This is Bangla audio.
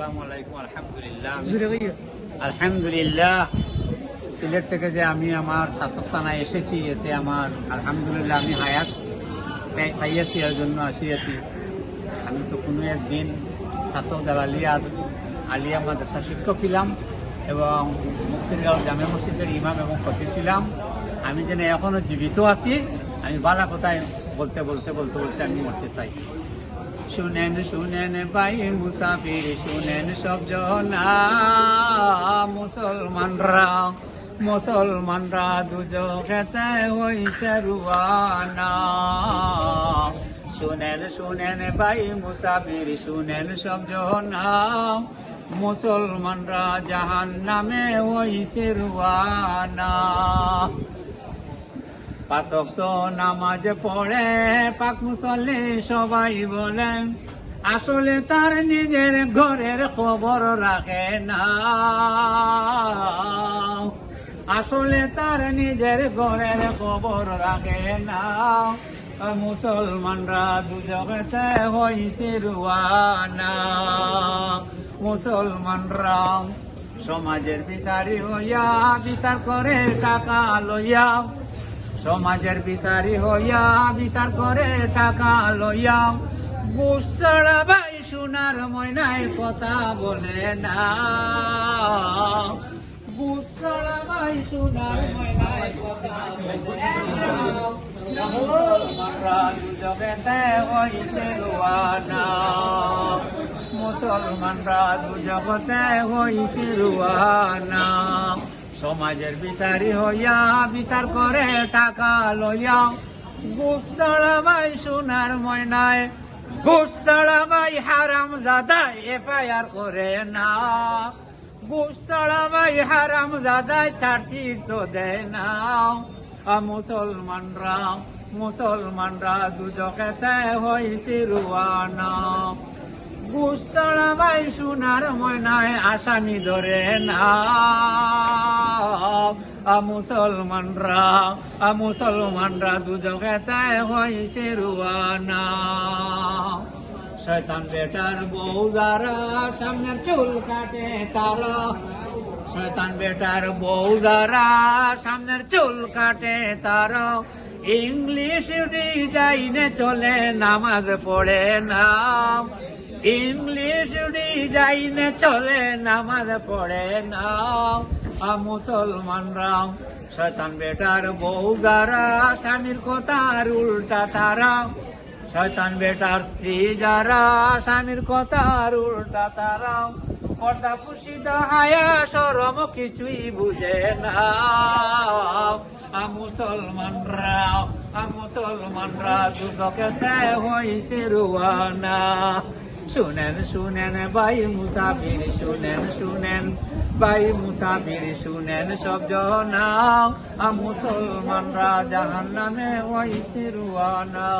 আসসালামু আলাইকুম আলহামদুলিল্লাহ। সিলেট থেকে যে আমি আমার ছাত্রস্থানায় এসেছি এতে আমার আলহামদুলিল্লাহ আমি হায়াত পাই- পাইয়াছি এর জন্য আসিয়াছি। আমি তো কোনো একদিন ছাত্র আলিয়া আলিয়া মাদ্রাসা শিক্ষক ছিলাম এবং মুক্তিরগাঁও জামে মসজিদের ইমাম এবং খতিব ছিলাম। আমি যেন এখনও জীবিত আছি আমি বালা কথায় বলতে বলতে বলতে বলতে আমি মরতে চাই। শুনেন শুনেন ভাই মুসাফির, শুনেন সব জনা। মুসলমানরা মুসলমানরা দুজকেতে হইছে রুয়ানা। শুনেন শুনেন ভাই মুসাফির, শুনেন সব মুসলমানরা জাহান নামে হইছে রুয়ানা। পাঁচক তো নামাজ পড়ে, পাক মুসল্লি সবাই বলেন, আসলে তার নিজের ঘরের খবর রাখে না। আসলে তার নিজের ঘরের খবর রাখে না। মুসলমানরা দুজগতে হইছে রুয়ানা মুসলমানরা সমাজের বিচারি হইয়া বিচার করে টাকা লইয়া সমাজের বিচারি হইয়া বিচার করে টাকা লইয়া বুসড়া ভাই সোনার ময়নায় কথা বলে না। বুসড়া ভাই সোনার ময়নায় কথা বলে না। মুসলমানরা দুজগেতে হইছে রুয়ানা। সমাজের বিচারি হইয়া বিচার করে টাকা লইয়া গুসড়া ভাই সোনার ময়নায় গুসড়া ভাই হারাম জাদাই এফআইআর করে না। গুসড়া ভাই হারাম জাদাই ছাড়ছি তো দেয় না। মুসলমানরা মুসলমানরা দুজকেতে হইছে রুয়ানা। গুসড়া ভাই সোনার ময়নায় আসামি ধরে না। মুসলমানরা মুসলমানরা দুজকেতে হইছে রুয়ানা। শয়তান বেটার বউ দ্বারা সামনের চুল কাটে তারা। শয়তান বেটার বউ দ্বারা সামনের চুল কাটে তারা। ইংলিশ ডিজাইনে চলে, নামাজ পড়ে না। ইংলিশ ডিজাইনে চলে, নামাজ পড়ে না মুসলমানরা, শয়তান বেটার বউ দ্বারা স্বামীর কথার উল্টা তারা। শয়তান বেটার স্ত্রী যারা, স্বামীর কথার উল্টা তারা। পর্দা পুষিত হায়া, সরম কিছুই বুঝে না। মুসলমানরা মুসলমানরা দুদকেতে হইছে রুয়ানা। শুনেন শুনেন ভাই মুসাফির শুনেন শুনেন ভাই মুসাফির শুনেন সব জনা আ মুসলমানরা জাহান নামে হইছে রুয়ানা